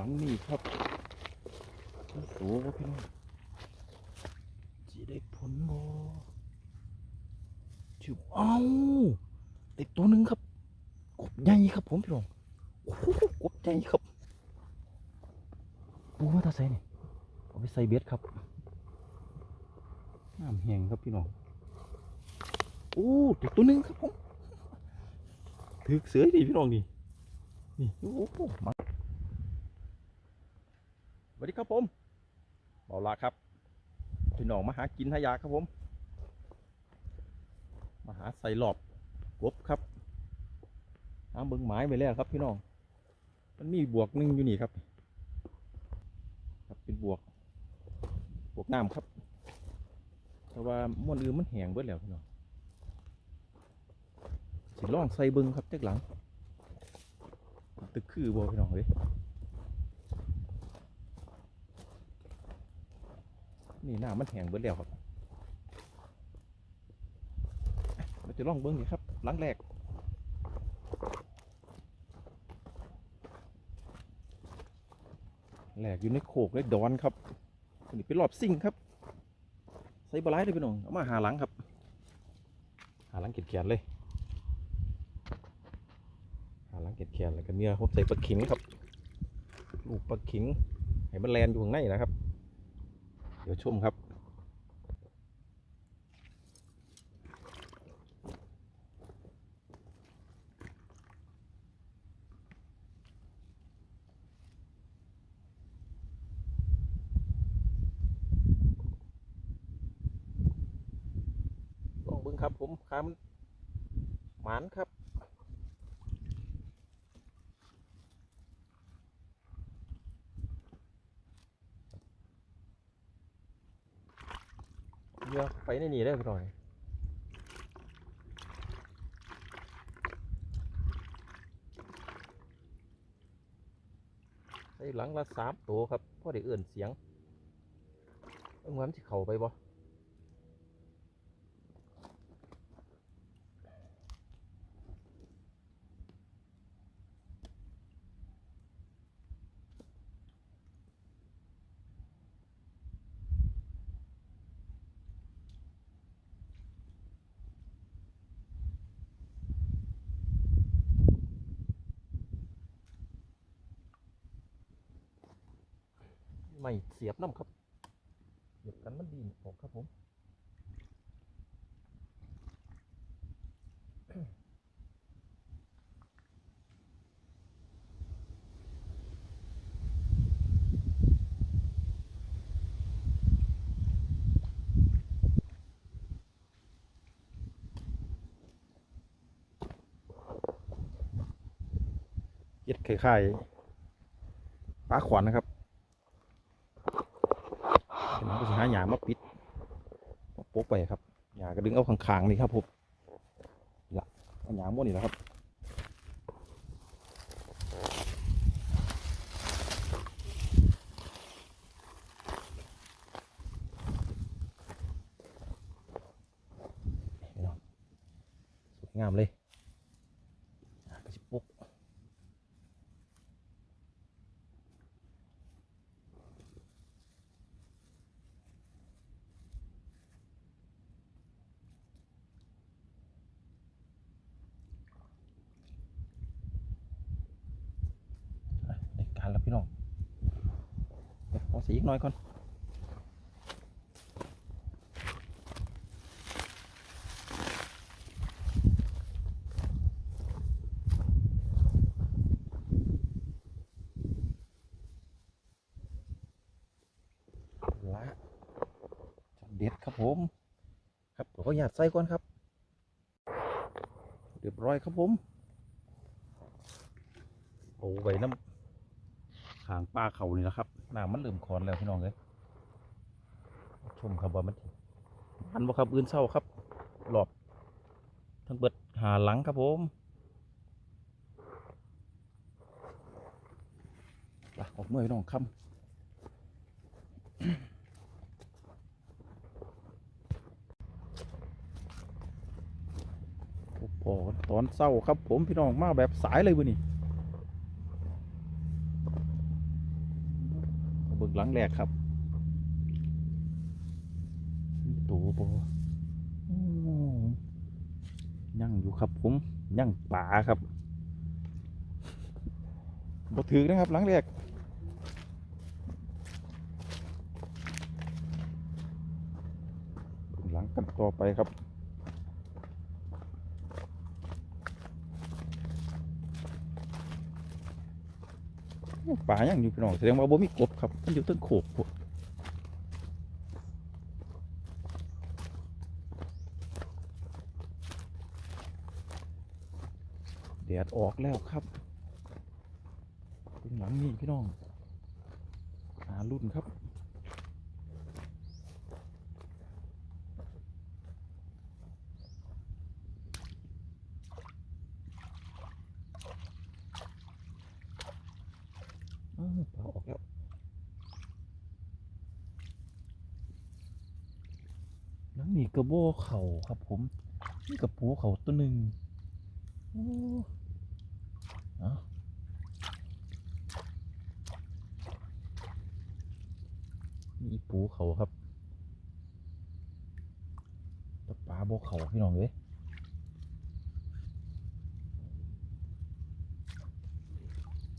หลังนี่ครับโอ้โหพี่น้องจีได้ผลบ่ชิวเอาติดตัวหนึ่งครับกบใหญ่ครับผมพี่น้องโอ้โหกบใหญ่ครับปูมาตาใส่นี่เอาไปใส่เบ็ดครับน้ำแห้งครับพี่น้องโอ้ติดตัวหนึ่งครับผมถือเสือดีพี่น้องนี่นี่โอ้โหมา วัสดีครับผมเบาละครับพี่น้องมาหากินหายาครับผม มาหาใส่หลอบกบครับน้ำเบิ้งไม้ไปแล้วครับพี่น้อง มันมีบวกนึงอยู่นี่ครับ ครับเป็นบวก บวกน้ำครับ แต่ว่าม้วนอื่นมันแห้งเบิดแล้วพี่น้องสิล่องใส่เบิ้งครับเจ๊กหลัง ตึกคือบ่พี่น้องเฮ้ย นี่หน้ำมันแห้งเบิดแล้วครับเราจะล่องเบิ้งนี่ครับหลังแรกแหลกอยู่ในโขกในดอนครับอันนี้เป็นรอบซิ่งครับใส่บลายเลยพี่น้องเอามาหาหลังครับ หาหลังเกียดแขนเลย หาหลังเกียดแขนแล้วก็เนื้อผมใส่ปลาขิงครับ ลูกปลาขิงให้มันแลนอยู่ข้างในนะครับ ดี๋ยวชมครับลองเบิ้งครับผมขามันหมานครับ เยอไปในนี้ได้พี่หน่อยใส่หลังละสามตัวครับพ่อได้เอื่นเสียงเอ้ยมันที่เข่าไปบ่ ม่เสียบน้ำครับเสียบกันมันดีนออกครับผมเย็ดไข่ไข่ปลาขวานนะครับ ผมก็จะหาหยามาปิดมาโปกไปครับหยาก็ดึง เอาข้างๆนี่ครับผมนี่ละเอาหยาม้วนนี่แหละครับงามเลยหยาก็จะโปก อะในการแล้วพี่น้องเดี๋ยวขอ สีอีกหน่อยก่อนละเด็ดครับผม ครับขออนุญาตใส่ก่อนครับ เรียบร้อยครับผมโอ้ไว้น้ำขางป้าเขานี่นะครับ น้ำมันเริ่มคอนแล้วพี่น้องเลยชมครับว่ามันมันบ่ครับอื่นเศร้าครับหลอบทั้งเบิดหาหลังครับผมปออกเมื่อยน้องคำโอ้โหตอนเศร้าครับผมพี่น้องมาแบบสายเลยวันนี้ เบิ่ง หลังแรกครับตัวบ่โอ้ยังอยู่ครับผมยังป่าครับบ่ถือนะครับหลังแรกเบิ่งหลังกันต่อไปครับ ป่ายังอยู่พี่น้องแสดงว่าบ่มีกบครับมันอยู่ต้นโขกพวกแดดออกแล้วครับเป็นหลังนี่พี่น้องหารุ่นครับ ออกแล้วแล้วนี่กระโบเข่าครับผมนี่กระปูเข่าตัวหนึ่งโอ้เอานี่อีปูเขาครับตวปลาโบเขาพี่น้องเลย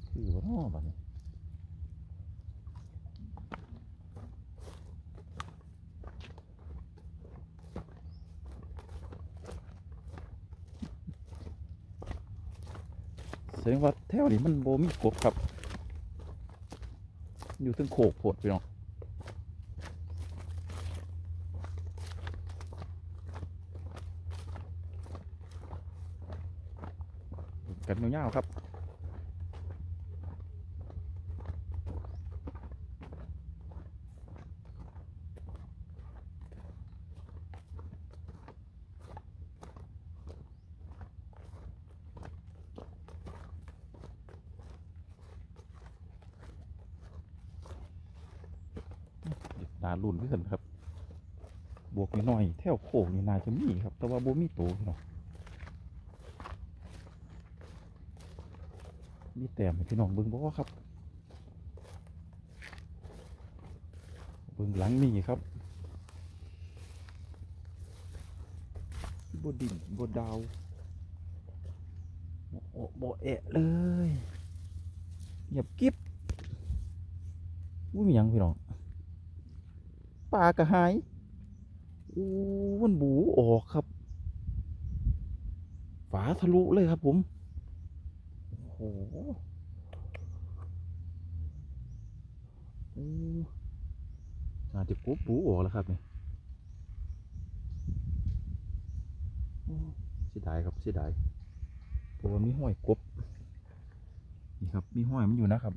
คือว่าน้อบัดนี้ แสดงว่าแถวนี้มันโบมีกบครับ อยู่ถึงโขกโผดพี่น้อง นารุ่นขึ้นครับ บวกนิดหน่อยแถวโขกนี่นาจะมีครับ แต่ว่าโบมีโตพี่น้องมีแต้มพี่น้องเบิ่งบ่ครับ เบิ่งหลังนี่ครับบดินบดาวบ่โอะบ่แอะเลยเงียบกิ๊บอุ้ยมียังพี่น้อง ปลากระหายอู้มันบูออกครับ ฝาทะลุเลยครับผม โอ้โหอู้น่าจะปุ๊บบูออกแล้วครับนี่เสียดายครับเสียดายเพราะว่ามีห้อยกบ นี่ครับ มีห้อยมันอยู่นะครับ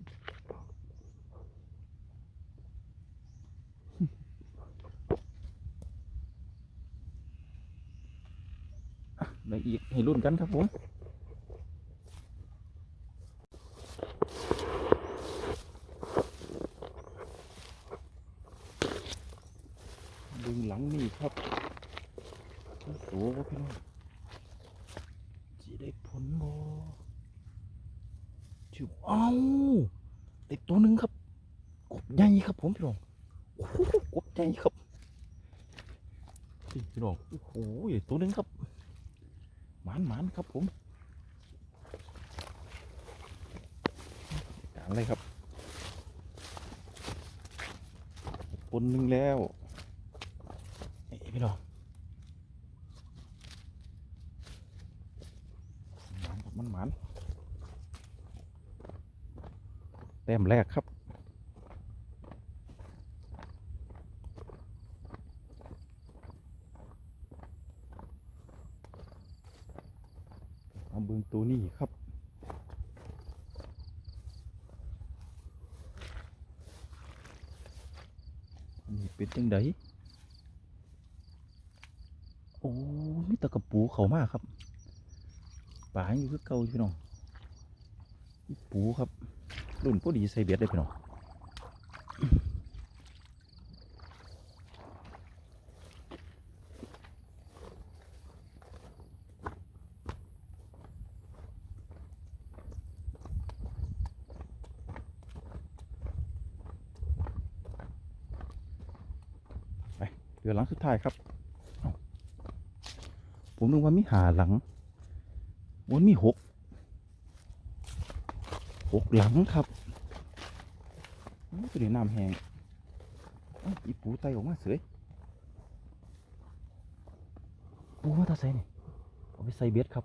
ได้อีกให้รุ่นกันครับผมดึงหลังนี่ครับโอ้โหพี่น้องจะได้ผลบ่ชิวเอาติดตัวหนึ่งครับกบใหญ่ครับผมพี่น้องโอ้โหกบใหญ่ครับนี่พี่น้องโอ้โหตัวหนึ่งครับ หมานหมานครับผมกลางเลยครับปนหนึ่งแล้วนี่พี่น้องหมานครับมันหมานแต้มแรกครับ เอาเบิ่งตัวนี้ครับ นี่เป็นจั งไดโอ้มีตะกระปูเขามากครับป่าอยู่คือเก่าอยู่พี่น้องปูครับรุ่นพอดีใส่เบ็ดเลยพี่น้อง เหลังสุดท้ายครับ ผมนึกว่ามีหาหลังมันมีหกหกหลังครับตัวนี้น้ำแห้งเอ้าอีปูไตออกมาเสยปูว่าตาใส่นี่เอาไปใส่เบ็ดครับ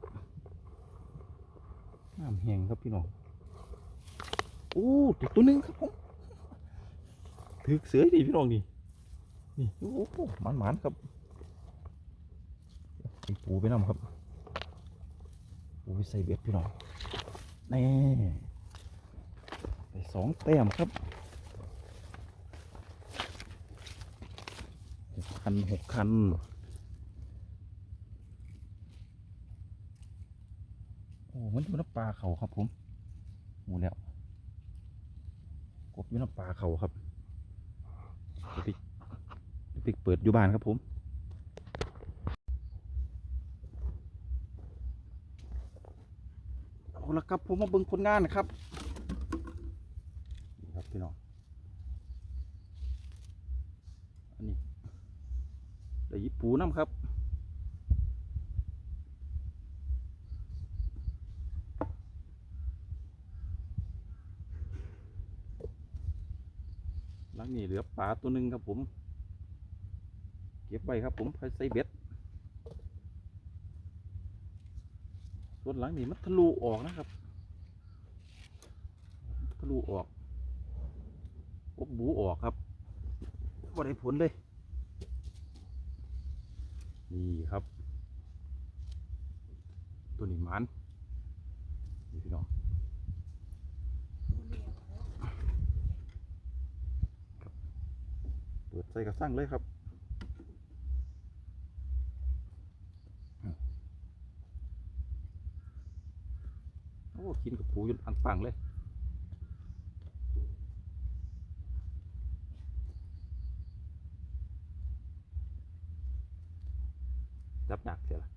น้ำแห้งครับพี่น้องโอ้ตัวหนึงครับผมถือเสือดีพี่น้องนี่ นี่โอ้โหมันมันครับปูไปนำครับ ปูไปใส่เบ็ดพี่น้องนี่ไปสองแต้มครับหกคันหกคันโอ้มันอยู่น้ำปลาเขาครับผมหมูแล้วกบอยู่น้ำปลาเขาครับ เดี๋ยวไปเปิดอยู่บ้านครับผมเอาละครับผมมาเบิ่งผลงานนะครับนี่ครับพี่น้องอันนี้ได้หยิบปูน้ำครับหลังนี้เหลือปลาตัวหนึ่งครับผม เก็บไว้ครับผมไปใส่เบ็ดส่วนหลังนี้มันทะลุออกนะครับ ทะลุออกอบบูออกครับบ่ได้ผลเลย นี่ครับ ตัวนี้มันนี่พี่น้องเปิดใส่กระสังเลยครับ กินกับปูอยุนอันปังเลยจับหนักเสียละ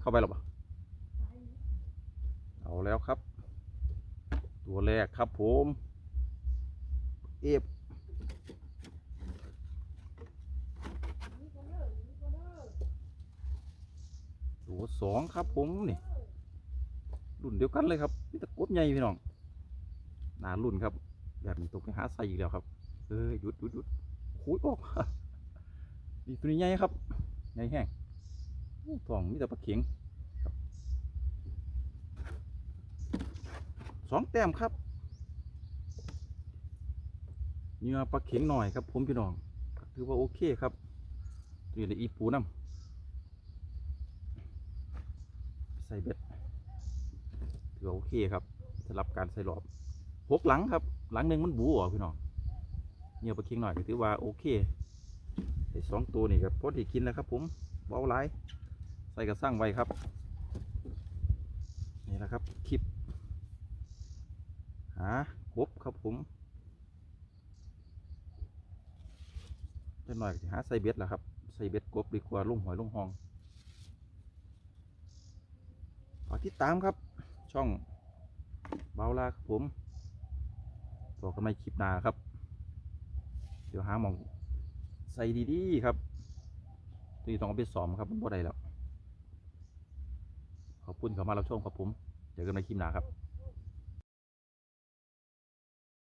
เข้าไปหรอปะเอาแล้วครับ ตัวแรกครับผม เอฟตัวสองครับผมนี่ รุ่นเดียวกันเลยครับนี่ตะกบใหญ่พี่น้องหนารุ่นครับ แบบนี้ตกไปหาใส่อีกแล้วครับเอ้ยหยุดหยุดหยุดโอ้ยออกนี่ตัวนี้ใหญ่ครับใหญ่แห้งโอ้ทองมีแต่ปลาเข็งสองแต้มครับเหงื่อปลาเข็งหน่อยครับ ผมพี่น้องถือว่าโอเคครับตัวนี้อีปูน้ำใส่เบ็ด ถือว่าโอเคครับสำหรับการใส่หลอบหกหลังครับ หลังหนึ่งมันบูออกพี่น้องเงื่อปลาเข็งหน่อยก็ถือว่าโอเคใส่สองตัวนี่ครับพอที่กินแล้วครับ ผมเบาหลใส่กระสร้างไว้ครับนี่แหละครับคลิปหากบครับผมจังหน่อยหาใส่เบ็ดแหละครับใส่เบ็ดกบดีกว่าลุ่งหอยลุ่งหองฝากติดตามครับ ช่องเบาลาครับผมบอกกันไม่คลิปหนาครับ เดี๋ยวหาหมองใส่ดีๆครับตัวนี้ต้องเอาไปซ้อมครับมันบ่ได้แล้วขอบคุณเขามาเราชมครับผม เจอกันในคลิปหนาครับ